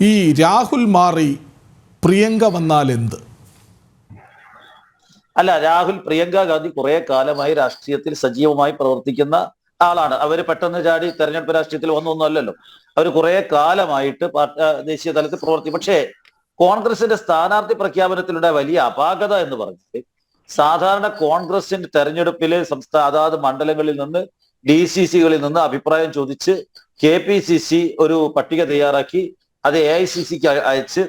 ഈ രാഹുൽ മാറി പ്രിയങ്ക വന്നാൽ എന്ത്? അല്ല രാഹുൽ പ്രിയങ്ക ഗാന്ധി കുറെ കാലമായി രാഷ്ട്രീയത്തിൽ സജീവമായി പ്രവർത്തിക്കുന്ന ആളാണ്. അവർ പെട്ടെന്ന് ചാടി തെരഞ്ഞെടുപ്പ് രാഷ്ട്രീയത്തിൽ വന്നൊന്നും അല്ലല്ലോ. അവർ കുറെ കാലമായിട്ട് ദേശീയ തലത്തിൽ പ്രവർത്തി പക്ഷേ കോൺഗ്രസിന്റെ സ്ഥാനാർത്ഥി പ്രഖ്യാപനത്തിലുണ്ടായ വലിയ അപാകത എന്ന് പറഞ്ഞത് സാധാരണ കോൺഗ്രസിന്റെ തെരഞ്ഞെടുപ്പിൽ സംസ്ഥാന അതാത് മണ്ഡലങ്ങളിൽ നിന്ന് ഡി സി സികളിൽ നിന്ന് അഭിപ്രായം ചോദിച്ച് കെ പി സി സി ഒരു പട്ടിക തയ്യാറാക്കി അത് എ ഐ സി സിക്ക് അയച്ച്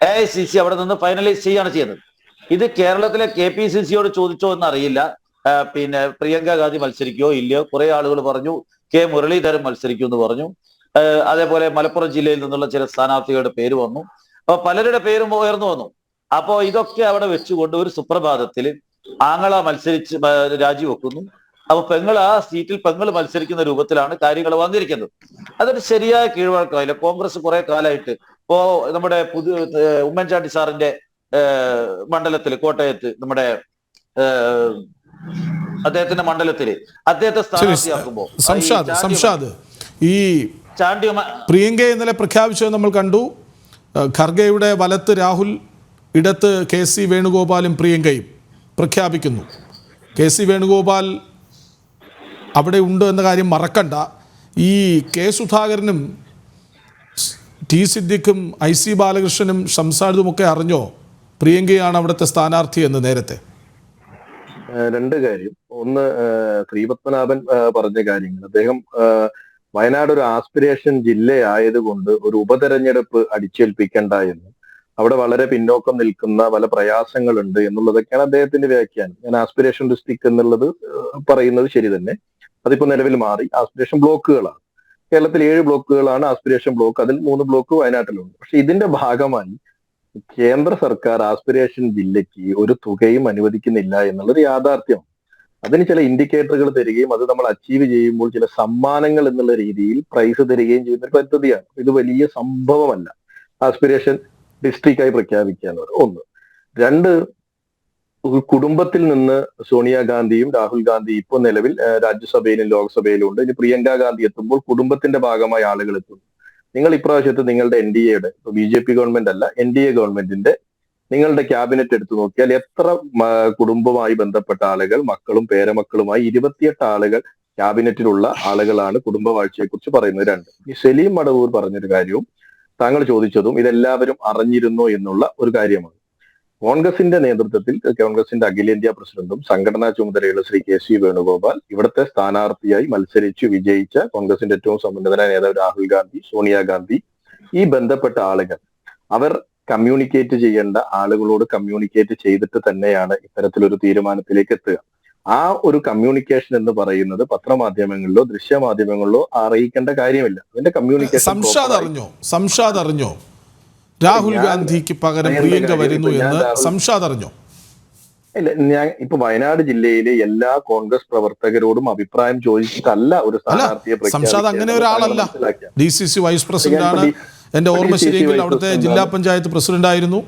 എ ഐ സി സി അവിടെ നിന്ന് ഫൈനലൈസ് ചെയ്യുകയാണ് ചെയ്യുന്നത്. ഇത് കേരളത്തിലെ കെ പി സി സിയോട് ചോദിച്ചോ എന്ന് അറിയില്ല പിന്നെ പ്രിയങ്ക ഗാന്ധി മത്സരിക്കുകയോ ഇല്ലയോ? കുറെ ആളുകൾ പറഞ്ഞു കെ മുരളീധരൻ മത്സരിക്കൂ എന്ന് പറഞ്ഞു. അതേപോലെ മലപ്പുറം ജില്ലയിൽ നിന്നുള്ള ചില സ്ഥാനാർത്ഥികളുടെ പേര് വന്നു. അപ്പൊ പലരുടെ പേരും ഉയർന്നു വന്നു. അപ്പോ ഇതൊക്കെ അവിടെ വെച്ചുകൊണ്ട് ഒരു സുപ്രഭാതത്തിൽ ആങ്ങള മത്സരിച്ച് രാജിവെക്കുന്നു. അപ്പൊ പെങ്ങൾ ആ സീറ്റിൽ പെങ്ങൾ മത്സരിക്കുന്ന രൂപത്തിലാണ് കാര്യങ്ങൾ വന്നിരിക്കുന്നത്. അതൊരു ശരിയായ കീഴ്വഴക്കമല്ല കോൺഗ്രസ് കുറെ കാലമായിട്ട് ഇപ്പോ നമ്മുടെ പുതിയ ഉമ്മൻചാണ്ടി സാറിന്റെ മണ്ഡലത്തിൽ കോട്ടയത്ത് നമ്മുടെ അദ്ദേഹത്തിന്റെ മണ്ഡലത്തിൽ അദ്ദേഹത്തെ സ്ഥാനാർത്ഥിയാക്കുമ്പോ ഈ സംഷാദ് സംഷാദ് ഈ ചാണ്ടി പ്രിയങ്കയെ ഇന്നലെ പ്രഖ്യാപിച്ചത് നമ്മൾ കണ്ടു. ഖർഗെയുടെ വലത്ത് രാഹുൽ ഇടത്ത് കെ സി വേണുഗോപാലും പ്രിയങ്കയും പ്രഖ്യാപിക്കുന്നു. കെ സി വേണുഗോപാൽ അവിടെ ഉണ്ട് എന്ന കാര്യം മറക്കണ്ട. ഈ കെ സുധാകരനും ടി സിദ്ദിഖും ഐ സി ബാലകൃഷ്ണനും ഷംസാദുമൊക്കെ അറിഞ്ഞോ? പ്രിയങ്കയാണ് അവിടുത്തെ സ്ഥാനാർത്ഥി എന്ന് നേരത്തെ. രണ്ട് കാര്യം. ഒന്ന് ശ്രീപത്മനാഭൻ പറഞ്ഞ കാര്യങ്ങൾ. അദ്ദേഹം വയനാട് ഒരു ആസ്പിരേഷൻ ജില്ലയായതുകൊണ്ട് ഒരു ഉപതെരഞ്ഞെടുപ്പ് അടിച്ചേൽപ്പിക്കണ്ട എന്ന്. അവിടെ വളരെ പിന്നോക്കം നിൽക്കുന്ന പല പ്രയാസങ്ങളുണ്ട് എന്നുള്ളതൊക്കെയാണ് അദ്ദേഹത്തിന്റെ വ്യാഖ്യാനം. ഞാൻ ആസ്പിരേഷൻ ഡിസ്ട്രിക്ട് എന്നുള്ളത് പറയുന്നത് ശരി തന്നെ. അതിപ്പോ നിലവിൽ മാറി. ആസ്പിരേഷൻ ബ്ലോക്കുകളാണ്. കേരളത്തിൽ ഏഴ് ബ്ലോക്കുകളാണ് ആസ്പിരേഷൻ ബ്ലോക്ക്. അതിൽ മൂന്ന് ബ്ലോക്ക് വയനാട്ടിലുണ്ട്. പക്ഷെ ഇതിന്റെ ഭാഗമായി കേന്ദ്ര സർക്കാർ ആസ്പിരേഷൻ ജില്ലയ്ക്ക് ഒരു തുകയും അനുവദിക്കുന്നില്ല എന്നുള്ളത് യാഥാർത്ഥ്യമാണ് അതിന് ചില ഇൻഡിക്കേറ്ററുകൾ തരികയും അത് നമ്മൾ അച്ചീവ് ചെയ്യുമ്പോൾ ചില സമ്മാനങ്ങൾ എന്നുള്ള രീതിയിൽ പ്രൈസ് തരികയും ചെയ്യുന്ന ഒരു പദ്ധതിയാണ്. ഇത് വലിയ സംഭവമല്ല. ആസ്പിരേഷൻ ഡിസ്ട്രിക്റ്റായി പ്രഖ്യാപിക്കുക എന്നുള്ളത് ഒന്ന്. രണ്ട് കുടുംബത്തിൽ നിന്ന് സോണിയാഗാന്ധിയും രാഹുൽ ഗാന്ധി ഇപ്പോൾ നിലവിൽ രാജ്യസഭയിലും ലോക്സഭയിലും ഉണ്ട്. ഇനി പ്രിയങ്ക ഗാന്ധി എത്തുമ്പോൾ കുടുംബത്തിന്റെ ഭാഗമായി ആളുകൾ എത്തുന്നു നിങ്ങൾ ഇപ്രാവശ്യത്ത് നിങ്ങളുടെ എൻ ഡി എയുടെ ബി ജെ പി ഗവൺമെന്റ് അല്ല എൻ ഡി എ ഗവൺമെന്റിന്റെ നിങ്ങളുടെ ക്യാബിനറ്റ് എടുത്തു നോക്കിയാൽ എത്ര കുടുംബവുമായി ബന്ധപ്പെട്ട ആളുകൾ മക്കളും പേരമക്കളുമായി ഇരുപത്തിയെട്ട് ആളുകൾ ക്യാബിനറ്റിലുള്ള ആളുകളാണ് കുടുംബവാഴ്ചയെ കുറിച്ച് പറയുന്നത് രണ്ട്. ഈ സലീം മടവൂർ പറഞ്ഞൊരു കാര്യവും താങ്കൾ ചോദിച്ചതും ഇതെല്ലാവരും അറിഞ്ഞിരുന്നോ എന്നുള്ള ഒരു കാര്യമാണ്. കോൺഗ്രസിന്റെ നേതൃത്വത്തിൽ കോൺഗ്രസിന്റെ അഖിലേന്ത്യാ പ്രസിഡന്റും സംഘടനാ ചുമതലയുള്ള ശ്രീ കെ സി വേണുഗോപാൽ ഇവിടുത്തെ സ്ഥാനാർത്ഥിയായി മത്സരിച്ച് വിജയിച്ച കോൺഗ്രസിന്റെ ഏറ്റവും സമുന്നതനായ നേതാവ് രാഹുൽ ഗാന്ധി സോണിയാഗാന്ധി ഈ ബന്ധപ്പെട്ട ആളുകൾ. അവർ കമ്മ്യൂണിക്കേറ്റ് ചെയ്യേണ്ട ആളുകളോട് കമ്മ്യൂണിക്കേറ്റ് ചെയ്തിട്ട് തന്നെയാണ് ഇത്തരത്തിലൊരു തീരുമാനത്തിലേക്ക് എത്തുക. ആ ഒരു കമ്മ്യൂണിക്കേഷൻ എന്ന് പറയുന്നത് പത്രമാധ്യമങ്ങളിലോ ദൃശ്യമാധ്യമങ്ങളിലോ അറിയിക്കേണ്ട കാര്യമില്ല. അതിന്റെ കമ്മ്യൂണിക്കേഷൻ സംഷാദ് അറിഞ്ഞോ? സംഷാദ് അറിഞ്ഞോ? രാഹുൽ ഗാന്ധിക്ക് പകരം പ്രിയങ്ക വരുന്നു എന്ന് സംഷാദ് അറിഞ്ഞോ? ഇല്ല ഞാൻ ഇപ്പൊ വയനാട് ജില്ലയിലെ എല്ലാ കോൺഗ്രസ് പ്രവർത്തകരോടും അഭിപ്രായം ചോദിച്ചിട്ടല്ല ഒരു സ്ഥാനാർത്ഥിയെ സംഷാദ് അങ്ങനെ ഒരാളല്ല. ഡി സി സി വൈസ് പ്രസിഡന്റാണ്. എന്റെ എന്റെ ഓർമ്മ ശരിയെങ്കിൽ അവിടുത്തെ ജില്ലാ പഞ്ചായത്ത് പ്രസിഡന്റ് ആയിരുന്നു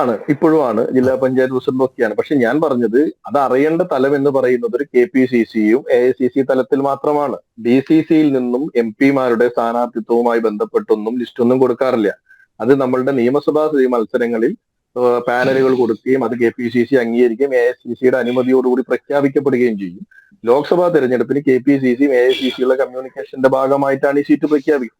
ആണ് ഇപ്പോഴും ആണ്. ജില്ലാ പഞ്ചായത്ത് പ്രസിഡന്റ് ഒക്കെയാണ്. പക്ഷെ ഞാൻ പറഞ്ഞത് അത് അറിയേണ്ട തലം എന്ന് പറയുന്നത് ഒരു കെ പി സി സിയും എ ഐ സി സി തലത്തിൽ മാത്രമാണ്. ഡി സി സിയിൽ നിന്നും എം പിമാരുടെ സ്ഥാനാർത്ഥിത്വവുമായി ബന്ധപ്പെട്ടൊന്നും ലിസ്റ്റൊന്നും കൊടുക്കാറില്ല. അത് നമ്മളുടെ നിയമസഭാ മത്സരങ്ങളിൽ പാനലുകൾ കൊടുക്കുകയും അത് കെ പി സി സി അംഗീകരിക്കുകയും എ ഐ സി സിയുടെ അനുമതിയോടുകൂടി പ്രഖ്യാപിക്കപ്പെടുകയും ചെയ്യും. ലോക്സഭാ തെരഞ്ഞെടുപ്പിന് കെ പി സി സിയും എ ഐ സി സിയുള്ള കമ്മ്യൂണിക്കേഷന്റെ ഭാഗമായിട്ടാണ് ഈ സീറ്റ് പ്രഖ്യാപിക്കുക